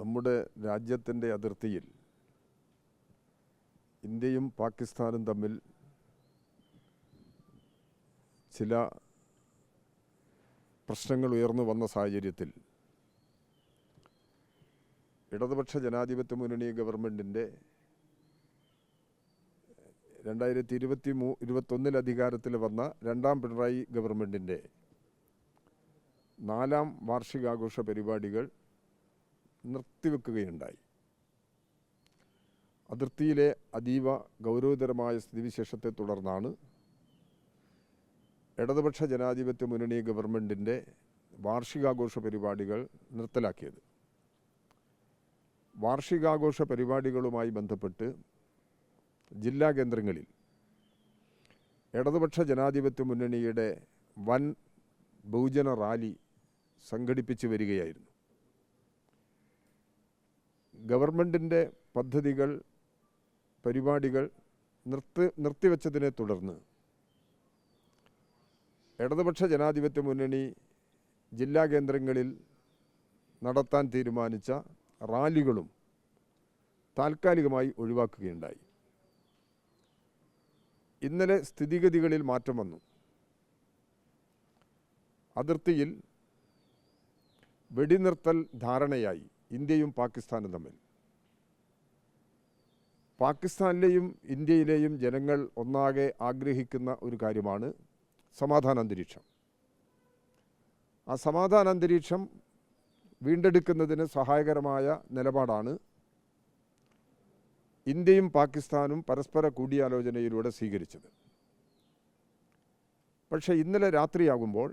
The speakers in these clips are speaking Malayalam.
നമ്മുടെ രാജ്യത്തിന്റെ അതിർത്തിയിൽ ഇന്ത്യയും പാകിസ്ഥാനും തമ്മിൽ ചില പ്രശ്നങ്ങൾ ഉയർന്നു വന്ന സാഹചര്യത്തിൽ ഇടതുപക്ഷ ജനാധിപത്യ മുന്നണി ഗവൺമെന്റിന്റെ രണ്ടായിരത്തി ഇരുപത്തി മൂ ഇരുപത്തൊന്നിൽ അധികാരത്തിൽ വന്ന രണ്ടാം പിണറായി ഗവൺമെന്റിന്റെ നാലാം വാർഷികാഘോഷ പരിപാടികൾ നിർത്തിവെക്കുകയുണ്ടായി. അതിർത്തിയിലെ അതീവ ഗൗരവതരമായ സ്ഥിതിവിശേഷത്തെ തുടർന്നാണ് ഇടതുപക്ഷ ജനാധിപത്യ മുന്നണി ഗവൺമെന്റിന്റെ വാർഷികാഘോഷ പരിപാടികൾ നിർത്തലാക്കിയത്. വാർഷികാഘോഷ പരിപാടികളുമായി ബന്ധപ്പെട്ട് ജില്ലാ കേന്ദ്രങ്ങളിൽ ഇടതുപക്ഷ ജനാധിപത്യ മുന്നണിയുടെ വൻ ബഹുജന റാലി സംഘടിപ്പിച്ചു വരികയായിരുന്നു. ഗവൺമെന്റിന്റെ പദ്ധതികൾ പരിപാടികൾ നിർത്തി നിർത്തിവെച്ചതിനെ തുടർന്ന് ഇടതുപക്ഷ ജനാധിപത്യ മുന്നണി ജില്ലാ കേന്ദ്രങ്ങളിൽ നടത്താൻ തീരുമാനിച്ച റാലികളും താൽക്കാലികമായി ഒഴിവാക്കുകയുണ്ടായി. ഇന്നലെ സ്ഥിതിഗതികളിൽ മാറ്റം വന്നു. അതിർത്തിയിൽ വെടിനിർത്തൽ ധാരണയായി. ഇന്ത്യയും പാകിസ്ഥാനും തമ്മിൽ. പാകിസ്ഥാനിലെയും ഇന്ത്യയിലെയും ജനങ്ങൾ ഒന്നാകെ ആഗ്രഹിക്കുന്ന ഒരു കാര്യമാണ് സമാധാന അന്തരീക്ഷം ആ സമാധാന അന്തരീക്ഷം വീണ്ടെടുക്കുന്നതിന് സഹായകരമായ നിലപാടാണ് ഇന്ത്യയും പാകിസ്ഥാനും പരസ്പര കൂടിയാലോചനയിലൂടെ സ്വീകരിച്ചത്. പക്ഷേ ഇന്നലെ രാത്രിയാകുമ്പോൾ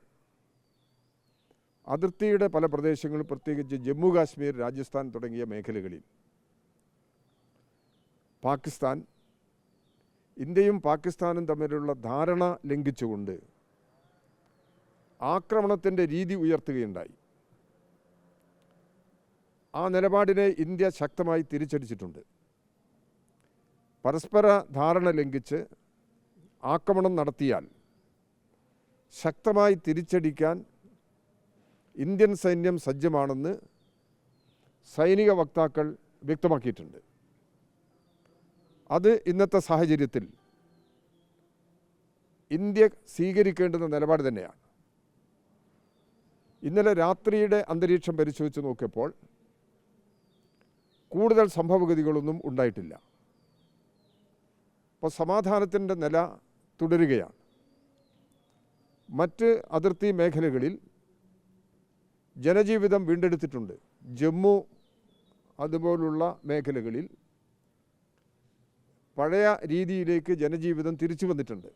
അതിർത്തിയുടെ പല പ്രദേശങ്ങളും പ്രത്യേകിച്ച് ജമ്മു കാശ്മീർ രാജസ്ഥാൻ തുടങ്ങിയ മേഖലകളിൽ. പാകിസ്ഥാൻ ഇന്ത്യയും പാകിസ്ഥാനും തമ്മിലുള്ള ധാരണ ലംഘിച്ചുകൊണ്ട് ആക്രമണത്തിന്റെ രീതി ഉയർത്തുകയുണ്ടായി. ആ നിലപാടിനെ ഇന്ത്യ ശക്തമായി തിരിച്ചടിച്ചിട്ടുണ്ട്. പരസ്പര ധാരണ ലംഘിച്ച് ആക്രമണം നടത്തിയാൽ ശക്തമായി തിരിച്ചടിക്കാൻ ഇന്ത്യൻ സൈന്യം സജ്ജമാണെന്ന് സൈനിക വക്താക്കൾ വ്യക്തമാക്കിയിട്ടുണ്ട്. അത് ഇന്നത്തെ സാഹചര്യത്തിൽ ഇന്ത്യ സ്വീകരിക്കേണ്ടുന്ന നിലപാട് തന്നെയാണ്. ഇന്നലെ രാത്രിയുടെ അന്തരീക്ഷം പരിശോധിച്ച് നോക്കിയപ്പോൾ കൂടുതൽ സംഭവഗതികളൊന്നും ഉണ്ടായിട്ടില്ല. അപ്പോൾ സമാധാനത്തിന്റെ നില തുടരുകയാണ്. മറ്റ് അതിർത്തി മേഖലകളിൽ ജനജീവിതം വീണ്ടെടുത്തിട്ടുണ്ട്. ജമ്മു അതുപോലുള്ള മേഖലകളിൽ പഴയ രീതിയിലേക്ക് ജനജീവിതം തിരിച്ചു വന്നിട്ടുണ്ട്.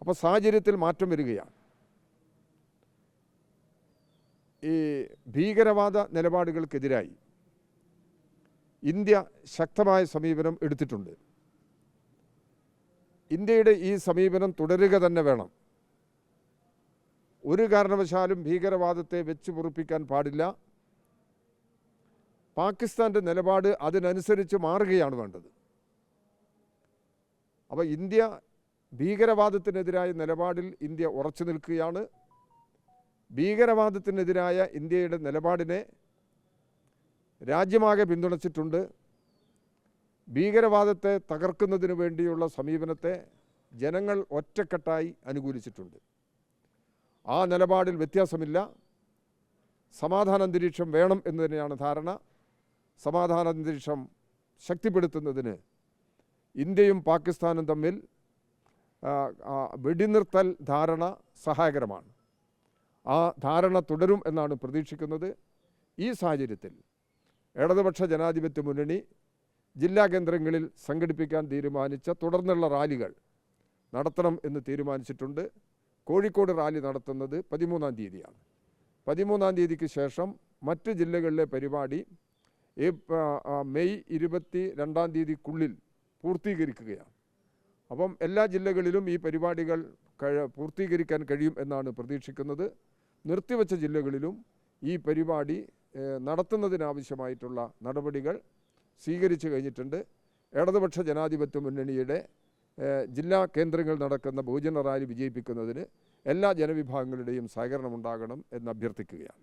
അപ്പോൾ സാഹചര്യത്തിൽ മാറ്റം വരികയാണ്. ഈ ഭീകരവാദ നിലപാടുകൾക്കെതിരായി ഇന്ത്യ ശക്തമായ സമീപനം എടുത്തിട്ടുണ്ട്. ഇന്ത്യയുടെ ഈ സമീപനം തുടരുക തന്നെ വേണം. ഒരു കാരണവശാലും ഭീകരവാദത്തെ വെച്ച് പൊറുപ്പിക്കാൻ പാടില്ല. പാകിസ്ഥാന്റെ നിലപാട് അതിനനുസരിച്ച് മാറുകയാണ് വേണ്ടത്. അപ്പോൾ ഇന്ത്യ ഭീകരവാദത്തിനെതിരായ നിലപാടിൽ ഇന്ത്യ ഉറച്ചു നിൽക്കുകയാണ്. ഭീകരവാദത്തിനെതിരായ ഇന്ത്യയുടെ നിലപാടിനെ രാജ്യമാകെ പിന്തുണച്ചിട്ടുണ്ട്. ഭീകരവാദത്തെ തകർക്കുന്നതിന് വേണ്ടിയുള്ള സമീപനത്തെ ജനങ്ങൾ ഒറ്റക്കെട്ടായി അനുകൂലിച്ചിട്ടുണ്ട്. ആ നിലപാടിൽ വ്യത്യാസമില്ല. സമാധാന അന്തരീക്ഷം വേണം എന്ന് തന്നെയാണ് ധാരണ. സമാധാന അന്തരീക്ഷം ശക്തിപ്പെടുത്തുന്നതിന് ഇന്ത്യയും പാകിസ്ഥാനും തമ്മിൽ വെടിനിർത്തൽ ധാരണ സഹായകരമാണ്. ആ ധാരണ തുടരും എന്നാണ് പ്രതീക്ഷിക്കുന്നത്. ഈ സാഹചര്യത്തിൽ ഇടതുപക്ഷ ജനാധിപത്യ മുന്നണി ജില്ലാ കേന്ദ്രങ്ങളിൽ സംഘടിപ്പിക്കാൻ തീരുമാനിച്ച തുടർന്നുള്ള റാലികൾ നടത്തണം എന്ന് തീരുമാനിച്ചിട്ടുണ്ട്. കോഴിക്കോട് റാലി നടത്തുന്നത് പതിമൂന്നാം തീയതിയാണ്. പതിമൂന്നാം തീയതിക്ക് ശേഷം മറ്റ് ജില്ലകളിലെ പരിപാടി മെയ് ഇരുപത്തി രണ്ടാം തീയതിക്കുള്ളിൽ പൂർത്തീകരിക്കുകയാണ്. അപ്പം എല്ലാ ജില്ലകളിലും ഈ പരിപാടികൾ പൂർത്തീകരിക്കാൻ കഴിയും എന്നാണ് പ്രതീക്ഷിക്കുന്നത്. നിർത്തിവെച്ച ജില്ലകളിലും ഈ പരിപാടി നടത്തുന്നതിനാവശ്യമായിട്ടുള്ള നടപടികൾ സ്വീകരിച്ചു കഴിഞ്ഞിട്ടുണ്ട്. ഇടതുപക്ഷ ജനാധിപത്യ മുന്നണിയുടെ ജില്ലാ കേന്ദ്രങ്ങളിൽ നടക്കുന്ന ബഹുജന റാലി വിജയിപ്പിക്കുന്നതിന് എല്ലാ ജനവിഭാഗങ്ങളുടെയും സഹകരണമുണ്ടാകണം എന്ന് അഭ്യർത്ഥിക്കുകയാണ്.